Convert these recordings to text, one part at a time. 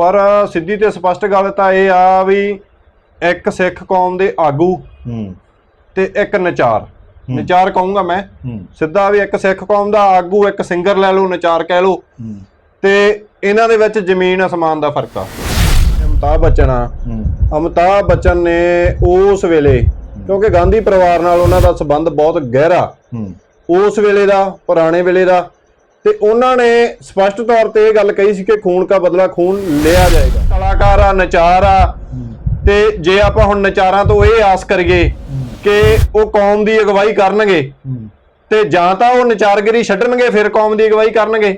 ਪਰ ਸਿੱਧੀ ਤੇ ਸਪਸ਼ਟ ਗੱਲ ਤਾਂ ਇਹ ਆ ਵੀ ਇੱਕ ਸਿੱਖ ਕੌਮ ਦੇ ਆਗੂ ਹੂੰ। ਤੇ ਇੱਕ ਨਚਾਰ। ਨਚਾਰ ਕਹੂੰਗਾ ਮੈਂ। ਸਿੱਧਾ ਵੀ ਇੱਕ ਸਿੱਖ ਕੌਮ ਦਾ ਆਗੂ ਇੱਕ ਸਿੰਗਰ ਲੈ ਲਓ ਨਚਾਰ ਕਹਿ ਲਓ। ਤੇ ਇਹਨਾਂ ਦੇ ਵਿੱਚ ਜ਼ਮੀਨ ਅਸਮਾਨ ਦਾ ਫ਼ਰਕ ਆ। ਅਮਿਤਾਭ ਬੱਚਨ ਆ। ਹੂੰ। ਅਮਿਤਾਭ ਬੱਚਨ ਨੇ ਉਸ ਵੇਲੇ ਕਿਉਂਕਿ ਗਾਂਧੀ ਪਰਿਵਾਰ ਨਾਲ ਉਹਨਾਂ ਦਾ ਸੰਬੰਧ ਬਹੁਤ ਗਹਿਰਾ ਉਸ ਵੇਲੇ ਦਾ ਪੁਰਾਣੇ ਵੇਲੇ ਦਾ ਤੇ ਉਹਨਾਂ ਨੇ ਸਪਸ਼ਟ ਤੌਰ ਤੇ ਇਹ ਗੱਲ ਕਹੀ ਸੀ ਕਿ ਖੂਨ ਦਾ ਬਦਲਾ ਖੂਨ ਲਿਆ ਜਾਏਗਾ। ਕਲਾਕਾਰ ਆ, ਨਚਾਰ ਆ, ਤੇ ਜੇ ਆਪਾਂ ਹੁਣ ਨਚਾਰਾਂ ਤੋਂ ਇਹ ਆਸ ਕਰੀਏ ਕਿ ਉਹ ਕੌਮ ਦੀ ਅਗਵਾਈ ਕਰਨਗੇ, ਤੇ ਜਾਂ ਤਾਂ ਉਹ ਨਚਾਰਗਰੀ ਛੱਡਣਗੇ, ਫਿਰ ਕੌਮ ਦੀ ਅਗਵਾਈ ਕਰਨਗੇ,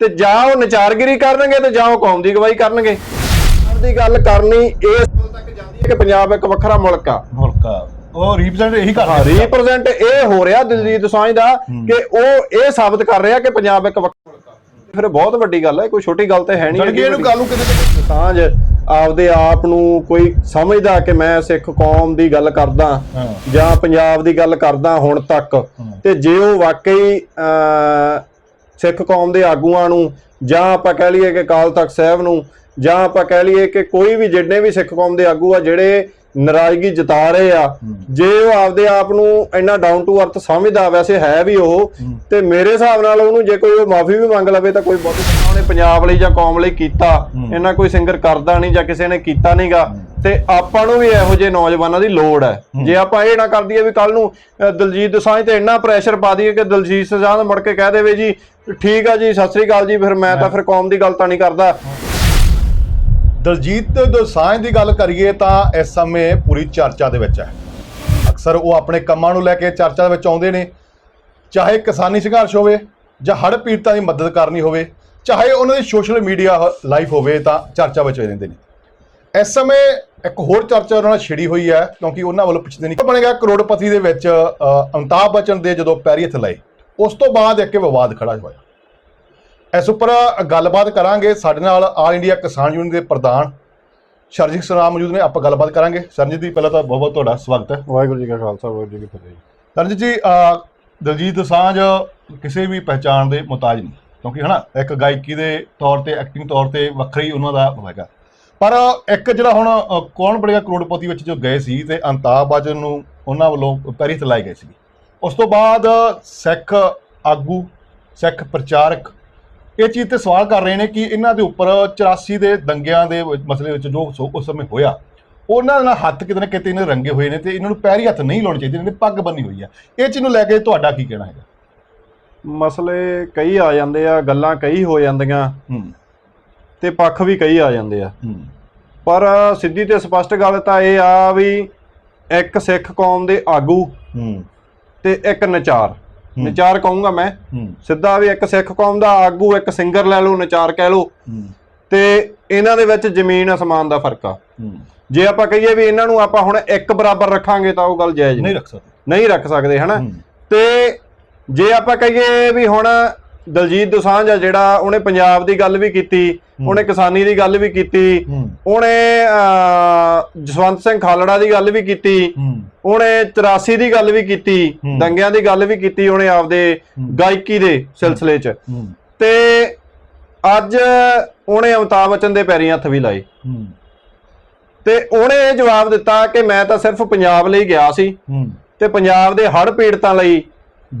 ਤੇ ਜਾਂ ਉਹ ਨਚਾਰਗਰੀ ਕਰਨਗੇ ਤੇ ਜਾਂ ਉਹ ਕੌਮ ਦੀ ਅਗਵਾਈ ਕਰਨਗੇ। ਪੰਜਾਬ ਦੀ ਗੱਲ ਕਰਨੀ ਇਸ ਤੱਕ ਜਾਂਦੀ ਹੈ ਕਿ ਪੰਜਾਬ ਇੱਕ ਵੱਖਰਾ ਮੁਲਕ ਆ। ਮੁਲਕਾ ਉਹ ਰਿਪਰੈਜ਼ੈਂਟ ਇਹੀ ਹਾਂ ਕਰਦੇ ਰੀਪ੍ਰੈਜ਼ੈਂਟ ਇਹ ਹੋ ਰਿਹਾ ਦਿਲਜੀਤ ਦੋਸਾਂਝ ਦਾ ਕਿ ਉਹ ਇਹ ਸਾਬਤ ਕਰ ਰਿਹਾ ਕਿ ਪੰਜਾਬ ਇੱਕ ਫਿਰ ਬਹੁਤ ਵੱਡੀ ਗੱਲ ਹੈ ਕੋਈ ਛੋਟੀ ਗੱਲ ਤੇ ਹੈ ਨਹੀਂ ਜਣਗੇ ਇਹਨੂੰ ਗੱਲ ਨੂੰ ਕਿਤੇ ਦੋਸਾਂਝ ਆਪਦੇ ਆਪ ਨੂੰ ਕੋਈ ਸਮਝਦਾ ਕਿ ਮੈਂ ਸਿੱਖ ਕੌਮ ਦੀ ਗੱਲ ਕਰਦਾ ਜਾਂ ਪੰਜਾਬ ਦੀ ਗੱਲ ਕਰਦਾ ਹੁਣ ਤੱਕ ਤੇ ਜੇ ਉਹ ਵਾਕਈ ਸਿੱਖ ਕੌਮ ਦੇ ਆਗੂਆਂ ਨੂੰ ਜਾਂ ਆਪਾਂ ਕਹਿ ਲਈਏ ਕਿ ਅਕਾਲ ਤਖਤ ਸਾਹਿਬ ਨੂੰ ਜਾਂ ਆਪਾਂ ਕਹਿ ਲਈਏ ਕਿ ਕੋਈ ਵੀ ਜਿੰਨੇ ਵੀ ਸਿੱਖ ਕੌਮ ਦੇ ਆਗੂ ਆ ਜਿਹੜੇ ਨਾਰਾਜ਼ਗੀ ਜਤਾ ਰਹੇ ਆ। ਜੇ ਉਹ ਆਪਦੇ ਆਪ ਨੂੰ ਇੰਨਾ ਡਾਊਨ ਟੂ ਅਰਥ ਸਮਝਦਾ ਵੈਸੇ ਹੈ ਵੀ ਉਹ। ਤੇ ਮੇਰੇ ਹਿਸਾਬ ਨਾਲ ਉਹਨੂੰ ਜੇ ਕੋਈ ਉਹ ਮਾਫੀ ਵੀ ਮੰਗ ਲਵੇ ਤਾਂ ਕੋਈ ਬਹੁਤੀ ਉਹਨੇ ਪੰਜਾਬ ਲਈ ਜਾਂ ਕੌਮ ਲਈ ਕੀਤਾ। ਇਹਨਾਂ ਕੋਈ ਸਿੰਗਰ ਕਰਦਾ ਨਹੀਂ ਜਾਂ ਕਿਸੇ ਨੇ ਕੀਤਾ ਨਹੀਂਗਾ। ਤੇ ਆਪਾਂ ਨੂੰ ਵੀ ਇਹੋ ਜਿਹੇ ਨੌਜਵਾਨਾਂ ਦੀ ਲੋੜ ਹੈ। ਜੇ ਆਪਾਂ ਇਹ ਨਾ ਕਰ ਦਈਏ ਵੀ ਕੱਲ ਨੂੰ ਦਲਜੀਤ ਦੋਸਾਂਝ ਤੇ ਇੰਨਾ ਪ੍ਰੈਸ਼ਰ ਪਾ ਦਈਏ ਕਿ ਦਲਜੀਤ ਦੋਸਾਂਝ ਮੁੜ ਕੇ ਕਹਿ ਦੇਵੇ ਜੀ ਠੀਕ ਆ ਜੀ ਸਤਿ ਸ੍ਰੀ ਅਕਾਲ ਜੀ ਫਿਰ ਮੈਂ ਤਾਂ ਫਿਰ ਕੌਮ ਦੀ ਗੱਲ ਤਾਂ ਨਹੀਂ ਕਰਦਾ। ਦਲਜੀਤ ਦੋਸਾਂਝ ਦੀ ਗੱਲ ਕਰੀਏ ਤਾਂ ਇਸ ਸਮੇਂ ਪੂਰੀ ਚਰਚਾ ਦੇ ਵਿੱਚ ਹੈ। ਅਕਸਰ ਉਹ ਆਪਣੇ ਕੰਮਾਂ ਨੂੰ ਲੈ ਕੇ ਚਰਚਾ ਦੇ ਵਿੱਚ ਆਉਂਦੇ ਨੇ। ਚਾਹੇ ਕਿਸਾਨੀ ਸੰਘਰਸ਼ ਹੋਵੇ ਜਾਂ ਹੜ੍ਹ ਪੀੜਤਾਂ ਦੀ ਮਦਦ ਕਰਨੀ ਹੋਵੇ ਚਾਹੇ ਉਹਨਾਂ ਦੀ ਸੋਸ਼ਲ ਮੀਡੀਆ ਲਾਈਫ ਹੋਵੇ ਤਾਂ ਚਰਚਾ ਵਿੱਚ ਰਹਿੰਦੇ ਨੇ। ਇਸ ਸਮੇਂ ਇੱਕ ਹੋਰ ਚਰਚਾ ਉਹਨਾਂ ਨਾਲ ਛਿੜੀ ਹੋਈ ਹੈ ਕਿਉਂਕਿ ਉਹਨਾਂ ਵੱਲੋਂ ਪਿਛਲੇ ਨਹੀਂ ਬਣੇਗਾ। ਕਰੋੜਪਤੀ ਦੇ ਵਿੱਚ ਅ, ਅਮਿਤਾਭ ਬੱਚਨ ਦੇ ਜਦੋਂ ਪੈਰੀ ਹੱਥ ਲਾਏ ਉਸ ਤੋਂ ਬਾਅਦ ਇੱਕ ਵਿਵਾਦ ਖੜਾ ਹੋਇਆ। ਇਸ ਉੱਪਰ ਗੱਲਬਾਤ ਕਰਾਂਗੇ ਸਾਡੇ ਨਾਲ ਆਲ ਇੰਡੀਆ ਕਿਸਾਨ ਯੂਨੀਅਨ ਦੇ ਪ੍ਰਧਾਨ ਸ਼ਰਜੀਤ ਸਰਾਮ ਮੌਜੂਦ ਨੇ ਆਪਾਂ ਗੱਲਬਾਤ ਕਰਾਂਗੇ। ਸਰਜੀਤ ਜੀ ਪਹਿਲਾਂ ਤਾਂ ਬਹੁਤ ਬਹੁਤ ਤੁਹਾਡਾ ਸਵਾਗਤ ਹੈ। ਵਾਹਿਗੁਰੂ ਜੀ ਕਾ ਖਾਲਸਾ ਵਾਹਿਗੁਰੂ ਜੀ ਕੀ ਫਤਿਹ ਸਰਜੀਤ ਜੀ ਦਲਜੀਤ ਦੋਸਾਂਝ ਕਿਸੇ ਵੀ ਪਹਿਚਾਣ ਦੇ ਮੁਤਾਜ ਨਹੀਂ ਕਿਉਂਕਿ ਹਨਾ ਇੱਕ ਗਾਇਕੀ ਦੇ ਤੌਰ ਤੇ ਐਕਟਿੰਗ ਤੌਰ ਤੇ ਵੱਖਰੀ ਉਹਨਾਂ ਦਾ ਹੋਵੇਗਾ ਪਰ ਇੱਕ ਜਿਹੜਾ ਹੁਣ ਕੌਣ ਬਣੇਗਾ ਕਰੋੜਪਤੀ ਵਿੱਚ ਜੋ ਗਏ ਸੀ ਤੇ ਅਮਤਾਬ ਬੱਚਨ ਨੂੰ ਉਹਨਾਂ ਵੱਲੋਂ ਪੈਰੀ ਹੱਥ ਲਾਏ ਗਏ ਸੀ। ਉਸ ਤੋਂ ਬਾਅਦ ਸਿੱਖ ਆਗੂ ਸਿੱਖ ਪ੍ਰਚਾਰਕ ਇਹ ਚੀਜ਼ ਤੇ ਸਵਾਲ ਕਰ ਰਹੇ ਨੇ ਕਿ ਇਹਨਾਂ ਦੇ ਉੱਪਰ 84 ਦੇ ਦੰਗਿਆਂ ਦੇ ਮਸਲੇ ਵਿੱਚ ਜੋ ਉਸ ਸਮੇਂ ਹੋਇਆ ਉਹਨਾਂ ਨਾਲ ਹੱਥ ਕਿਤੇ ਨਾ ਕਿਤੇ ਇਹਨਾਂ ਰੰਗੇ ਹੋਏ ਨੇ ਤੇ ਇਹਨਾਂ ਨੂੰ ਪੈਰੀ ਹੱਥ ਨਹੀਂ ਲਾਉਣੇ ਚਾਹੀਦੇ ਇਹਨਾਂ ਨੇ ਪੱਗ ਬੰਨੀ ਹੋਈ ਆ। ਇਹ ਚੀਜ਼ ਨੂੰ ਲੈ ਕੇ ਤੁਹਾਡਾ ਕੀ ਕਹਿਣਾ ਹੈਗਾ? ਮਸਲੇ ਕਈ ਆ ਜਾਂਦੇ ਆ ਗੱਲਾਂ ਕਈ ਹੋ ਜਾਂਦੀਆਂ। ਹੂੰ। ਤੇ ਪੱਖ ਵੀ ਕਈ ਆ ਜਾਂਦੇ ਆ। ਹੂੰ। ਪਰ ਸਿੱਧੀ ਤੇ ਸਪਸ਼ਟ ਗੱਲ ਤਾਂ ਇਹ ਆ ਵੀ ਇੱਕ ਸਿੱਖ ਕੌਮ ਦੇ ਆਗੂ ਹੂੰ। ਤੇ ਇੱਕ ਨਚਾਰ। ਨਚਾਰ ਕਹੂੰਗਾ ਮੈਂ। ਸਿੱਧਾ ਵੀ ਇੱਕ ਸਿੱਖ ਕੌਮ ਦਾ ਆਗੂ ਇੱਕ ਸਿੰਗਰ ਲੈ ਲਓ ਨਚਾਰ ਕਹਿ ਲਓ। ਤੇ ਇਹਨਾਂ ਦੇ ਵਿੱਚ ਜ਼ਮੀਨ ਅਸਮਾਨ ਦਾ ਫ਼ਰਕ ਆ। ਜੇ ਆਪਾਂ ਕਹੀਏ ਵੀ ਇਹਨਾਂ ਨੂੰ ਆਪਾਂ ਹੁਣ ਇੱਕ ਬਰਾਬਰ ਰੱਖਾਂਗੇ ਤਾਂ ਉਹ ਗੱਲ ਜਾਇਜ਼ ਨਹੀਂ। ਰੱਖ ਸਕਦੇ। ਨਹੀਂ ਰੱਖ ਸਕਦੇ ਹਨਾ? ਤੇ ਜੇ ਆਪਾਂ ਕਹੀਏ ਵੀ ਹੁਣ ਦਲਜੀਤ ਦੋਸਾਂਝ ਆ ਜਿਹੜਾ ਉਹਨੇ ਪੰਜਾਬ ਦੀ ਗੱਲ ਵੀ ਕੀਤੀ ਉਹਨੇ ਕਿਸਾਨੀ ਦੀ ਗੱਲ ਵੀ ਕੀਤੀ ਉਹਨੇ ਜਸਵੰਤ ਸਿੰਘ ਖਾਲੜਾ ਦੀ ਗੱਲ ਵੀ ਕੀਤੀ ਉਹਨੇ 84 ਦੀ ਗੱਲ ਵੀ ਕੀਤੀ। ਦੰਗਿਆਂ ਦੀ ਗੱਲ ਵੀ ਕੀਤੀ ਉਹਨੇ ਆਪਦੇ ਗਾਇਕੀ ਦੇ ਸਿਲਸਿਲੇ 'ਚ। ਤੇ ਅੱਜ ਉਹਨੇ ਅਮਿਤਾਭ ਬੱਚਨ ਦੇ ਪੈਰੀਂ ਹੱਥ ਵੀ ਲਾਏ। ਤੇ ਉਹਨੇ ਇਹ ਜਵਾਬ ਦਿੱਤਾ ਕਿ ਮੈਂ ਤਾਂ ਸਿਰਫ ਪੰਜਾਬ ਲਈ ਗਿਆ ਸੀ ਤੇ ਪੰਜਾਬ ਦੇ ਹੜ੍ਹ ਪੀੜਤਾਂ ਲਈ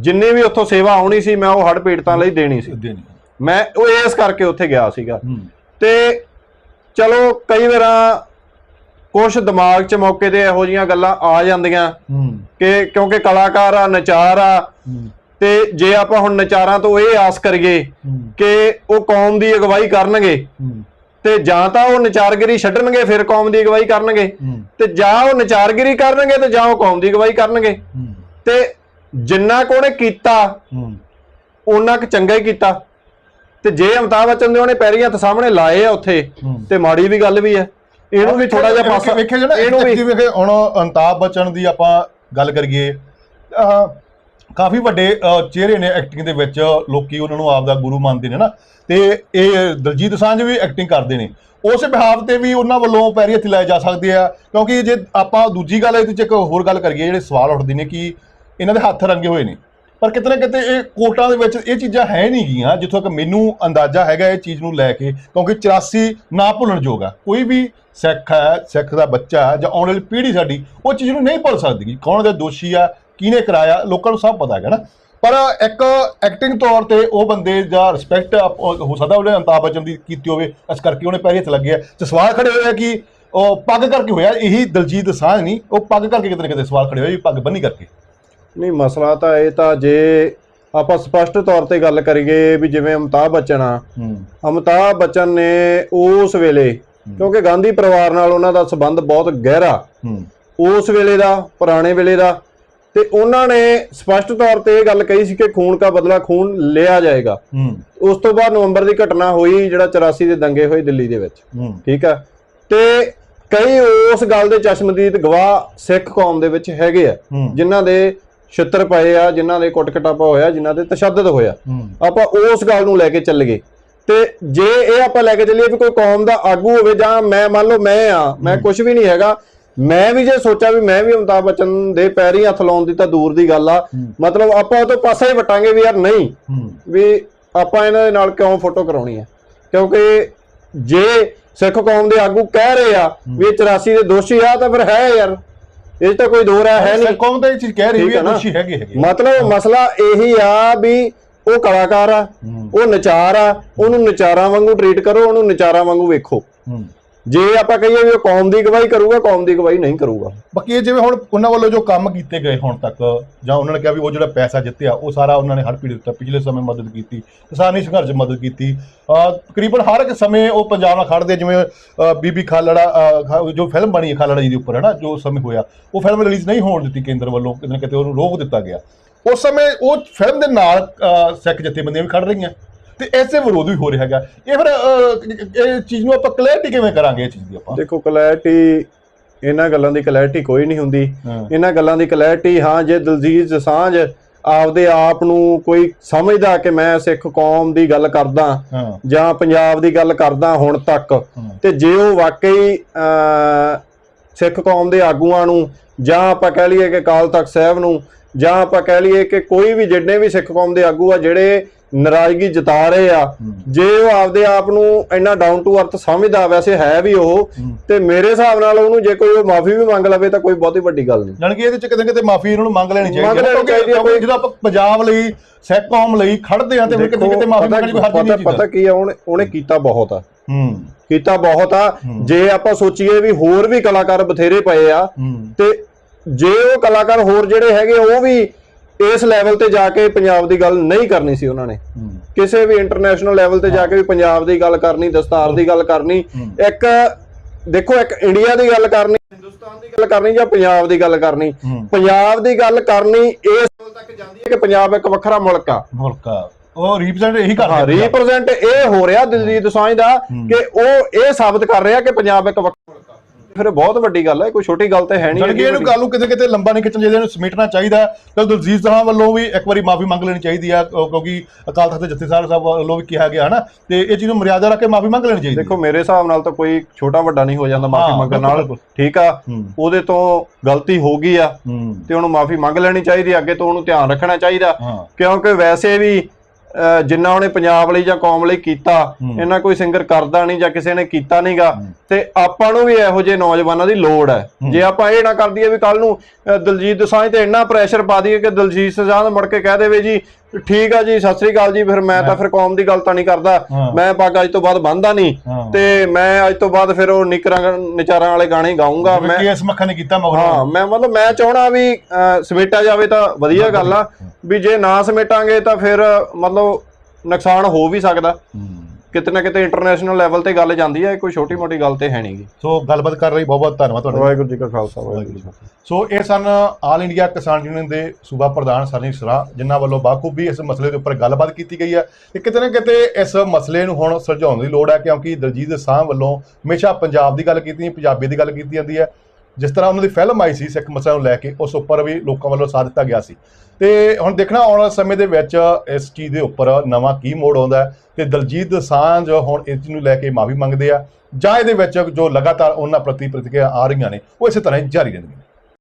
ਜਿੰਨੀ ਵੀ ਉੱਥੋਂ ਸੇਵਾ ਆਉਣੀ ਸੀ ਮੈਂ ਉਹ ਹੜ੍ਹ ਪੀੜਤਾਂ ਲਈ ਦੇਣੀ ਸੀ। ਦੇਣੀ। ਮੈਂ ਉਹ ਇਸ ਕਰਕੇ ਉੱਥੇ ਗਿਆ ਸੀਗਾ। ਤੇ ਚਲੋ ਕਈ ਵਾਰਾਂ ਕੁਝ ਦਿਮਾਗ 'ਚ ਮੌਕੇ ਤੇ ਇਹੋ ਜੀਆਂ ਗੱਲਾਂ ਆ ਜਾਂਦੀਆਂ ਕਿ ਕਿਉਂਕਿ ਕਲਾਕਾਰ ਆ ਨਚਾਰ ਆ ਤੇ ਜੇ ਆਪਾਂ ਹੁਣ ਨਚਾਰਾਂ ਤੋਂ ਇਹ ਆਸ ਕਰੀਏ ਕਿ ਉਹ ਕੌਮ ਦੀ ਅਗਵਾਈ ਕਰਨਗੇ ਤੇ ਜਾਂ ਤਾਂ ਉਹ ਨਚਾਰਗਿਰੀ ਛੱਡਣਗੇ ਫਿਰ ਕੌਮ ਦੀ ਅਗਵਾਈ ਕਰਨਗੇ ਤੇ ਜਾਂ ਉਹ ਨਚਾਰਗਿਰੀ ਕਰਨਗੇ ਤੇ ਜਾਂ ਉਹ ਕੌਮ ਦੀ ਅਗਵਾਈ ਕਰਨਗੇ। ਤੇ ਜਿੰਨਾ ਕੁ ਉਹਨੇ ਕੀਤਾ ਉਹਨਾਂ ਕੁ ਚੰਗਾ ਹੀ ਕੀਤਾ। ਤੇ ਜੇ ਅਮਿਤਾਭ ਬੱਚਨ ਦੇ ਉਹਨੇ ਪੈਰੀ ਹੱਥ ਸਾਹਮਣੇ ਲਾਏ ਆ ਉੱਥੇ। ਤੇ ਮਾੜੀ ਵੀ ਗੱਲ ਵੀ ਹੈ ਇਹਨੂੰ ਵੀ ਥੋੜਾ ਜਿਹਾ ਪਾਸਾ ਵੇਖਿਆ ਜਿਹੜਾ ਇਹਨੂੰ ਵੀ ਵੇਖੇ ਹੁਣ ਅਮਤਾਬ ਬੱਚਨ ਦੀ ਆਪਾਂ ਗੱਲ ਕਰੀਏ ਕਾਫੀ ਵੱਡੇ ਚਿਹਰੇ ਨੇ ਐਕਟਿੰਗ ਦੇ ਵਿੱਚ ਲੋਕੀ ਉਹਨਾਂ ਨੂੰ ਆਪਦਾ ਗੁਰੂ ਮੰਨਦੇ ਨੇ ਨਾ। ਤੇ ਇਹ ਦਲਜੀਤ ਦੋਸਾਂਝ ਵੀ ਐਕਟਿੰਗ ਕਰਦੇ ਨੇ। ਉਸ ਬਿਹਾਵ ਤੇ ਵੀ ਉਹਨਾਂ ਵੱਲੋਂ ਪੈਰੀ ਹੱਥ ਲਾਏ ਜਾ ਸਕਦੇ ਆ। ਕਿਉਂਕਿ ਜੇ ਆਪਾਂ ਦੂਜੀ ਗੱਲ ਇਹਦੇ ਚ ਇੱਕ ਹੋਰ ਗੱਲ ਕਰੀਏ ਜਿਹੜੇ ਸਵਾਲ ਉੱਠਦੇ ਨੇ ਕਿ ਇਹਨਾਂ ਦੇ ਹੱਥ ਰੰਗੇ ਹੋਏ ਨੇ। ਪਰ ਕਿਤੇ ਨਾ ਕਿਤੇ ਇਹ ਕੋਰਟਾਂ ਦੇ ਵਿੱਚ ਇਹ ਚੀਜ਼ਾਂ ਹੈ ਨਹੀਂ ਗੀਆਂ, ਜਿੱਥੋਂ ਤੱਕ ਮੈਨੂੰ ਅੰਦਾਜ਼ਾ ਹੈਗਾ ਇਹ ਚੀਜ਼ ਨੂੰ ਲੈ ਕੇ, ਕਿਉਂਕਿ 84 ਨਾ ਭੁੱਲਣ ਯੋਗ ਆ। ਕੋਈ ਵੀ ਸਿੱਖ ਹੈ, ਸਿੱਖ ਦਾ ਬੱਚਾ ਹੈ ਜਾਂ ਆਉਣ ਵਾਲੀ ਪੀੜ੍ਹੀ ਸਾਡੀ, ਉਹ ਚੀਜ਼ ਨੂੰ ਨਹੀਂ ਭੁੱਲ ਸਕਦੀ। ਕੌਣ ਦੇ ਦੋਸ਼ੀ ਆ, ਕਿਹਨੇ ਕਰਾਇਆ, ਲੋਕਾਂ ਨੂੰ ਸਭ ਪਤਾ ਹੈਗਾ ਨਾ। ਪਰ ਇੱਕ ਐਕਟਿੰਗ ਤੌਰ ਤੇ ਉਹ ਬੰਦੇ ਜਾਂ ਰਿਸਪੈਕਟ ਹੋ ਸਕਦਾ ਉਹਨੇ ਅਮਿਤਾਭ ਬੱਚਨ ਦੀ ਕੀਤੀ ਹੋਵੇ, ਇਸ ਕਰਕੇ ਉਹਨੇ ਪੈਰੀ ਹੱਥ ਲੱਗਿਆ ਤੇ ਸਵਾਲ ਖੜੇ ਹੋਇਆ ਕਿ ਉਹ ਪੱਗ ਕਰਕੇ ਹੋਇਆ, ਇਹੀ ਦਲਜੀਤ ਦੋਸਾਂਝ ਨਹੀਂ, ਉਹ ਪੱਗ ਕਰਕੇ ਕਿਤੇ ਨਾ ਕਿਤੇ ਸਵਾਲ ਖੜੇ ਹੋਏ ਵੀ ਪੱਗ ਬੰਨੀ ਕਰਕੇ। ਨਹੀਂ ਮਸਲਾ ਤਾਂ ਇਹ ਤਾਂ ਜੇ ਆਪਾਂ ਸਪਸ਼ਟ ਤੌਰ ਤੇ ਗੱਲ ਕਰੀਏ ਵੀ ਜਿਵੇਂ ਅਮਿਤਾਭ ਬੱਚਨ ਆ। ਹੂੰ। ਅਮਿਤਾਭ ਬੱਚਨ ਨੇ ਉਸ ਵੇਲੇ ਕਿਉਂਕਿ ਗਾਂਧੀ ਪਰਿਵਾਰ ਨਾਲ ਉਹਨਾਂ ਦਾ ਸੰਬੰਧ ਬਹੁਤ ਗਹਿਰਾ। ਉਸ ਵੇਲੇ ਦਾ ਪੁਰਾਣੇ ਵੇਲੇ ਦਾ। ਤੇ ਉਹਨਾਂ ਨੇ ਸਪਸ਼ਟ ਤੌਰ ਤੇ ਇਹ ਗੱਲ ਕਹੀ ਸੀ ਕਿ ਖੂਨ ਦਾ ਬਦਲਾ ਖੂਨ ਲਿਆ ਜਾਏਗਾ। ਉਸ ਤੋਂ ਬਾਅਦ ਨਵੰਬਰ ਦੀ ਘਟਨਾ ਹੋਈ ਜਿਹੜਾ 84 ਦੇ ਦੰਗੇ ਹੋਏ ਦਿੱਲੀ ਦੇ ਵਿੱਚ। ਠੀਕ ਆ? ਤੇ ਕਈ ਉਸ ਗੱਲ ਦੇ ਚਸ਼ਮਦੀਦ ਗਵਾਹ ਸਿੱਖ ਕੌਮ ਦੇ ਵਿੱਚ ਹੈਗੇ ਆ ਜਿਨ੍ਹਾਂ ਦੇ ਛਿੱਤਰ ਪਏ ਆ ਜਿਨ੍ਹਾਂ ਦੇ ਕੁੱਟ ਕਟਾਪਾ ਹੋਇਆ ਜਿਨ੍ਹਾਂ ਦੇ ਤਸ਼ੱਦਦ ਹੋਇਆ। ਆਪਾਂ ਉਸ ਗੱਲ ਨੂੰ ਲੈ ਕੇ ਚੱਲ ਗਏ ਤੇ ਜੇ ਇਹ ਆਪਾਂ ਲੈ ਕੇ ਚੱਲੀਏ ਵੀ ਕੋਈ ਕੌਮ ਦਾ ਆਗੂ ਹੋਵੇ ਜਾਂ ਮੈਂ ਮੰਨ ਲਓ ਮੈਂ ਆ ਮੈਂ ਕੁਝ ਵੀ ਨਹੀਂ ਹੈਗਾ ਮੈਂ ਵੀ ਜੇ ਸੋਚਾਂ ਵੀ ਮੈਂ ਵੀ ਅਮਿਤਾਭ ਬੱਚਨ ਦੇ ਪੈਰੀ ਹੱਥ ਲਾਉਣ ਦੀ ਤਾਂ ਦੂਰ ਦੀ ਗੱਲ ਆ। ਮਤਲਬ ਆਪਾਂ ਉਹ ਤੋਂ ਪਾਸਾ ਹੀ ਵਟਾਂਗੇ ਵੀ ਯਾਰ ਨਹੀਂ। ਵੀ ਆਪਾਂ ਇਹਨਾਂ ਦੇ ਨਾਲ ਕਿਉਂ ਫੋਟੋ ਕਰਾਉਣੀ ਹੈ ਕਿਉਂਕਿ ਜੇ ਸਿੱਖ ਕੌਮ ਦੇ ਆਗੂ ਕਹਿ ਰਹੇ ਆ ਵੀ ਇਹ 84 ਦੇ ਦੋਸ਼ੀ ਆ ਤਾਂ ਫਿਰ ਹੈ ਯਾਰ। ਇਹ ਤਾਂ ਕੋਈ ਦੋ ਰਾਹ ਹੈ ਨਹੀਂ। ਕੌਮ ਤਾਂ ਇਹ ਚੀਜ਼ ਕਹਿ ਰਹੀ ਹੈ? ਦੋਸ਼ੀ ਹੈਗੇ ਮਤਲਬ ਮਸਲਾ ਇਹੀ ਆ ਵੀ ਉਹ ਕਲਾਕਾਰ ਆ ਉਹ ਨਚਾਰ ਆ ਉਹਨੂੰ ਨਚਾਰਾਂ ਵਾਂਗੂ ਟ੍ਰੀਟ ਕਰੋ ਉਹਨੂੰ ਨਚਾਰਾਂ ਵਾਂਗੂ ਵੇਖੋ। ਜੇ ਆਪਾਂ ਕਹੀਏ ਵੀ ਉਹ ਕੌਮ ਦੀ ਗਵਾਹੀ ਕਰੂਗਾ, ਕੌਮ ਦੀ ਗਵਾਹੀ ਨਹੀਂ ਕਰੂਗਾ। ਬਾਕੀ ਇਹ ਜਿਵੇਂ ਹੁਣ ਉਹਨਾਂ ਵੱਲੋਂ ਜੋ ਕੰਮ ਕੀਤੇ ਗਏ ਹੁਣ ਤੱਕ, ਜਾਂ ਉਹਨਾਂ ਨੇ ਕਿਹਾ ਵੀ ਉਹ ਜਿਹੜਾ ਪੈਸਾ ਜਿੱਤਿਆ, ਉਹ ਸਾਰਾ ਉਹਨਾਂ ਨੇ ਹਰ ਪੀੜ੍ਹੀ ਦਿੱਤਾ ਪਿਛਲੇ ਸਮੇਂ ਮਦਦ ਕੀਤੀ, ਕਿਸਾਨੀ ਸੰਘਰਸ਼ ਮਦਦ ਕੀਤੀ। ਤਕਰੀਬਨ ਹਰ ਇੱਕ ਸਮੇਂ ਉਹ ਪੰਜਾਬ ਨਾਲ ਖੜਦੇ ਜਿਵੇਂ ਬੀਬੀ ਖਾਲੜਾ ਜੋ ਫਿਲਮ ਬਣੀ ਖਾਲੜਾ ਜੀ ਦੇ ਉੱਪਰ ਹੈ ਨਾ ਜੋ ਸਮੇਂ ਹੋਇਆ, ਉਹ ਫਿਲਮ ਰਿਲੀਜ਼ ਨਹੀਂ ਹੋਣ ਦਿੱਤੀ ਕੇਂਦਰ ਵੱਲੋਂ, ਕਿਤੇ ਨਾ ਕਿਤੇ ਉਹਨੂੰ ਰੋਕ ਦਿੱਤਾ ਗਿਆ। ਉਸ ਸਮੇਂ ਉਹ ਫਿਲਮ ਦੇ ਨਾਲ ਸਿੱਖ ਜਥੇਬੰਦੀਆਂ ਵੀ ਖੜ ਰਹੀਆਂ। ਤੇ ਐਸੇ ਵਿਰੋਧ ਵੀ ਹੋ ਰਿਹਾ ਹੈਗਾ। ਇਹ ਫਿਰ ਅਹ, ਇਹ ਚੀਜ਼ ਨੂੰ ਆਪਾਂ ਕਲੈਰਿਟੀ ਕਿਵੇਂ ਕਰਾਂਗੇ ਇਹ ਚੀਜ਼ ਦੀ ਆਪਾਂ? ਦੇਖੋ ਕਲੈਰਿਟੀ ਇਹਨਾਂ ਗੱਲਾਂ ਦੀ ਕਲੈਰਿਟੀ ਕੋਈ ਨਹੀਂ ਹੁੰਦੀ। ਹਾਂ। ਇਹਨਾਂ ਗੱਲਾਂ ਦੀ ਕਲੈਰਿਟੀ ਹਾਂ ਜੇ ਦਲਜੀਤ ਦੋਸਾਂਝ ਆਪਦੇ ਆਪ ਨੂੰ ਕੋਈ ਸਮਝਦਾ ਕਿ ਮੈਂ ਸਿੱਖ ਕੌਮ ਦੀ ਗੱਲ ਕਰਦਾ ਹਾਂ। ਜਾਂ ਪੰਜਾਬ ਦੀ ਗੱਲ ਕਰਦਾ ਹੁਣ ਤੱਕ ਤੇ ਜੇ ਉਹ ਵਾਕਈ ਅਹ, ਸਿੱਖ ਕੌਮ ਦੇ ਆਗੂਆਂ ਨੂੰ ਜਾਂ ਆਪਾਂ ਕਹਿ ਲਈਏ ਕਿ ਅਕਾਲ ਤਖਤ ਸਾਹਿਬ ਨੂੰ ਜਾਂ ਆਪਾਂ ਕਹਿ ਲਈਏ ਕਿ ਕੋਈ ਵੀ ਜਿੰਨੇ ਵੀ ਸਿੱਖ ਕੌਮ ਦੇ ਆਗੂ ਆ ਜਿਹੜੇ ਨਾਰਾਜ਼ਗੀ ਜਤਾ ਰਹੇ ਆ। ਜੇ ਉਹ ਆਪਦੇ ਆਪ ਨੂੰ ਇੰਨਾ ਡਾਊਨ ਟੂ ਅਰਥ ਸਮਝਦਾ ਵੈਸੇ ਹੈ ਵੀ ਉਹ। ਤੇ ਮੇਰੇ ਹਿਸਾਬ ਨਾਲ ਉਹਨੂੰ ਜੇ ਕੋਈ ਮਾਫੀ ਵੀ ਮੰਗ ਲਵੇ ਤਾਂ ਕੋਈ ਬਹੁਤੀ ਵੱਡੀ ਗੱਲ ਨਹੀਂ। ਜਾਣੀ ਕਿ ਇਹਦੇ ਚ ਕਿਤੇ ਕਿਤੇ ਮਾਫੀ ਇਹਨਾਂ ਨੂੰ ਮੰਗ ਲੈਣੀ ਚਾਹੀਦੀ ਹੈ। ਕਿਉਂਕਿ- ਜਦੋਂ ਆਪਾਂ ਪੰਜਾਬ ਲਈ ਸਿੱਖ ਕੌਮ ਲਈ ਖੜਦੇ ਆ ਤੇ ਫਿਰ ਕਿਤੇ ਕਿਤੇ ਮਾਫੀ ਮੰਗਣੀ ਕੋਈ ਹਰਜ ਨਹੀਂ ਪਤਾ ਪਤਾ ਕੀ ਆ ਉਹਨੇ ਕੀਤਾ ਬਹੁਤ ਆ। ਹੂੰ। ਕੀਤਾ ਬਹੁਤ ਆ। ਜੇ ਆਪਾਂ ਸੋਚੀਏ ਵੀ ਹੋਰ ਵੀ ਕਲਾਕਾਰ ਬਥੇਰੇ ਪਏ ਆ ਤੇ ਜੇ ਉਹ ਕਲਾਕਾਰ ਹੋਰ ਜਿਹੜੇ ਹੈਗੇ ਉਹ ਵੀ ਇਸ ਲੈਵਲ ਤੇ ਜਾ ਕੇ ਪੰਜਾਬ ਦੀ ਗੱਲ ਨਹੀਂ ਕਰਨੀ ਸੀ ਉਹਨਾਂ ਨੇ। ਕਿਸੇ ਵੀ ਇੰਟਰਨੈਸ਼ਨਲ ਲੈਵਲ ਤੇ ਜਾ ਕੇ ਵੀ ਪੰਜਾਬ ਦੀ ਗੱਲ ਕਰਨੀ ਦਸਤਾਰ ਦੀ ਗੱਲ ਕਰਨੀ। ਇੱਕ ਦੇਖੋ ਇੱਕ ਇੰਡੀਆ ਦੀ ਗੱਲ ਕਰਨੀ ਹਿੰਦੁਸਤਾਨ ਦੀ ਗੱਲ ਕਰਨੀ ਜਾਂ ਪੰਜਾਬ ਦੀ ਗੱਲ ਕਰਨੀ। ਪੰਜਾਬ ਦੀ ਗੱਲ ਕਰਨੀ ਇਸ ਲੈਵਲ ਤੱਕ ਜਾਂਦੀ ਹੈ ਕਿ ਪੰਜਾਬ ਇੱਕ ਵੱਖਰਾ ਮੁਲਕ ਆ। ਮੁਲਕਾ ਉਹ ਰਿਪਰੈਜ਼ੈਂਟ ਇਹੀ ਕਰਦੇ ਹਾਂ ਆ। ਰੀਪ੍ਰੈਜ਼ੈਂਟ ਇਹ ਹੋ ਰਿਹਾ ਦਿਲਜੀਤ ਦੋਸਾਂਝ ਦਾ। ਕਿ ਉਹ ਇਹ ਸਾਬਤ ਕਰ ਰਿਹਾ ਕਿ ਪੰਜਾਬ ਇੱਕ ਵੱਖਰਾ ਮੁਲਕ ਆ। ਫਿਰ ਬਹੁਤ ਵੱਡੀ ਗੱਲ ਹੈ ਕੋਈ ਛੋਟੀ ਗੱਲ ਤੇ ਹੈ ਨਹੀਂ ਜਾਣੀ ਕਿ ਇਹਨੂੰ ਗੱਲ ਨੂੰ ਕਿਤੇ ਕਿਤੇ ਲੰਬਾ ਨਹੀਂ ਖਿੱਚਣ ਚਾਹੀਦਾ ਇਹਨੂੰ ਸਮੇਟਣਾ ਚਾਹੀਦਾ ਤੇ ਦਲਜੀਤ ਸਾਹਿਬ ਵੱਲੋਂ ਵੀ ਇੱਕ ਵਾਰੀ ਮਾਫੀ ਮੰਗ ਲੈਣੀ ਚਾਹੀਦੀ ਆ ਕਿਉਂ- ਕਿਉਂਕਿ ਅਕਾਲ ਤਖਤ ਦੇ ਜਥੇਦਾਰ ਸਾਹਿਬ ਵੱਲੋਂ ਵੀ ਕਿਹਾ ਗਿਆ ਹਨਾ ਤੇ ਇਹ ਚੀਜ਼ ਨੂੰ ਮਰਿਆਦਾ ਰੱਖ ਕੇ ਮਾਫੀ ਮੰਗ ਲੈਣੀ ਚਾਹੀਦੀ ਦੇਖੋ ਮੇਰੇ ਹਿਸਾਬ ਨਾਲ ਤਾਂ ਕੋਈ ਛੋਟਾ ਵੱਡਾ ਨਹੀਂ ਹੋ ਜਾਂਦਾ ਮਾਫੀ ਮੰਗਣ ਨਾਲ। ਠੀਕ ਆ ਉਹਦੇ ਤੋਂ ਗਲਤੀ ਹੋ ਗਈ ਆ ਤੇ ਉਹਨੂੰ ਮਾਫੀ ਮੰਗ ਲੈਣੀ ਚਾਹੀਦੀ ਅੱਗੇ ਤੋਂ ਉਹਨੂੰ ਧਿਆਨ ਰੱਖਣਾ ਚਾਹੀਦਾ। ਕਿਉਂਕਿ ਵੈਸੇ ਵੀ ਜਿੰਨਾ ਉਹਨੇ ਪੰਜਾਬ ਲਈ ਜਾਂ ਕੌਮ ਲਈ ਕੀਤਾ। ਇਹਨਾਂ ਕੋਈ ਸਿੰਗਰ ਕਰਦਾ ਨਹੀਂ ਜਾਂ ਕਿਸੇ ਨੇ ਕੀਤਾ ਨਹੀਂਗਾ। ਤੇ ਆਪਾਂ ਨੂੰ ਵੀ ਇਹੋ ਜਿਹੇ ਨੌਜਵਾਨਾਂ ਦੀ ਲੋੜ ਹੈ। ਜੇ ਆਪਾਂ ਇਹ ਨਾ ਕਰ ਦਈਏ ਵੀ ਕੱਲ ਨੂੰ ਦਲਜੀਤ ਦੋਸਾਂਝ ਤੇ ਇੰਨਾ ਪ੍ਰੈਸ਼ਰ ਪਾ ਦਈਏ ਕਿ ਦਲਜੀਤ ਦੋਸਾਂਝ ਮੁੜ ਕੇ ਕਹਿ ਦੇਵੇ ਜੀ ਠੀਕ ਆ ਜੀ ਸਤਿ ਸ੍ਰੀ ਅਕਾਲ ਜੀ ਫਿਰ ਮੈਂ ਤਾਂ ਫਿਰ ਕੌਮ ਦੀ ਗੱਲ ਤਾਂ ਨਹੀਂ ਕਰਦਾ। ਮੈਂ ਪੱਗ ਅੱਜ ਤੋਂ ਬਾਅਦ ਬੰਨਦਾ ਨਹੀਂ। ਤੇ ਮੈਂ ਅੱਜ ਤੋਂ ਬਾਅਦ ਫਿਰ ਉਹ ਨਿਕਰਾਂ ਨਿਚਾਰਾਂ ਵਾਲੇ ਗਾਣੇ ਗਾਉਂਗਾ ਮੈਂ ਕੇਸ ਮੱਖਾ ਨੇ ਕੀਤਾ ਮਗਰ ਹਾਂ ਮੈਂ ਮਤਲਬ ਮੈਂ ਚਾਹਣਾ ਵੀ ਅਹ, ਸਮੇਟਿਆ ਜਾਵੇ ਤਾਂ ਵਧੀਆ ਗੱਲ ਆ ਵੀ ਜੇ ਨਾ ਸਮੇਟਾਂਗੇ ਤਾਂ ਫਿਰ ਮਤਲਬ ਨੁਕਸਾਨ ਹੋ ਵੀ ਸਕਦਾ। ਕਿਤੇ ਨਾ ਕਿਤੇ ਇੰਟਰਨੈਸ਼ਨਲ ਲੈਵਲ ਤੇ ਗੱਲ ਜਾਂਦੀ ਹੈ ਕੋਈ ਛੋਟੀ ਮੋਟੀ ਗੱਲ ਤੇ ਹੈ ਨਹੀਂਗੀ ਸੋ ਗੱਲਬਾਤ ਕਰ ਰਹੀ ਬਹੁਤ ਬਹੁਤ ਧੰਨਵਾਦ ਤੁਹਾਡਾ। ਵਾਹਿਗੁਰੂ ਜੀ ਕਾ ਖਾਲਸਾ ਵਾਹਿਗੁਰੂ ਜੀ ਸੋ ਇਹ ਸਨ ਆਲ ਇੰਡੀਆ ਕਿਸਾਨ ਯੂਨੀਅਨ ਦੇ ਸੂਬਾ ਪ੍ਰਧਾਨ ਸਰਨੀ ਸਰਾ ਜਿਨ੍ਹਾਂ ਵੱਲੋਂ ਬਾਖੂਬੀ ਇਸ ਮਸਲੇ ਦੇ ਉੱਪਰ ਗੱਲਬਾਤ ਕੀਤੀ ਗਈ ਹੈ ਤੇ ਕਿਤੇ ਨਾ ਕਿਤੇ ਇਸ ਮਸਲੇ ਨੂੰ ਹੁਣ ਸੁਲਝਾਉਣ ਦੀ ਲੋੜ ਹੈ ਕਿਉਂਕਿ ਦਲਜੀਤ ਸਾਹ ਵੱਲੋਂ ਹਮੇਸ਼ਾ ਪੰਜਾਬ ਦੀ ਗੱਲ ਕੀਤੀ ਪੰਜਾਬੀ ਦੀ ਗੱਲ ਕੀਤੀ ਜਾਂਦੀ ਹੈ ਜਿਸ ਤਰ੍ਹਾਂ ਉਹਨਾਂ ਦੀ ਫਿਲਮ ਆਈ ਸੀ ਸਿੱਖ ਮਸਲਿਆਂ ਨੂੰ ਲੈ ਕੇ, ਉਸ ਉੱਪਰ ਵੀ ਲੋਕਾਂ ਵੱਲੋਂ ਸਾਥ ਦਿੱਤਾ ਗਿਆ ਸੀ। ਤੇ ਹੁਣ ਦੇਖਣਾ, ਆਉਣ ਵਾਲੇ ਸਮੇਂ ਦੇ ਵਿੱਚ ਇਸ ਚੀਜ਼ ਦੇ ਉੱਪਰ ਨਵਾਂ ਕੀ ਮੋੜ ਆਉਂਦਾ ਹੈ ਤੇ ਦਲਜੀਤ ਦੋਸਾਂਝ ਹੁਣ ਇਸ ਚੀਜ਼ ਨੂੰ ਲੈ ਕੇ ਮਾਫੀ ਮੰਗਦੇ ਆ ਜਾਂ ਇਹਦੇ ਵਿੱਚ ਜੋ ਲਗਾਤਾਰ ਉਹਨਾਂ ਪ੍ਰਤੀ ਪ੍ਰਤੀਕਿਰਿਆ ਆ ਰਹੀਆਂ ਨੇ, ਉਹ ਇਸੇ ਤਰ੍ਹਾਂ ਹੀ ਜਾਰੀ ਰਹਿਣਗੀਆਂ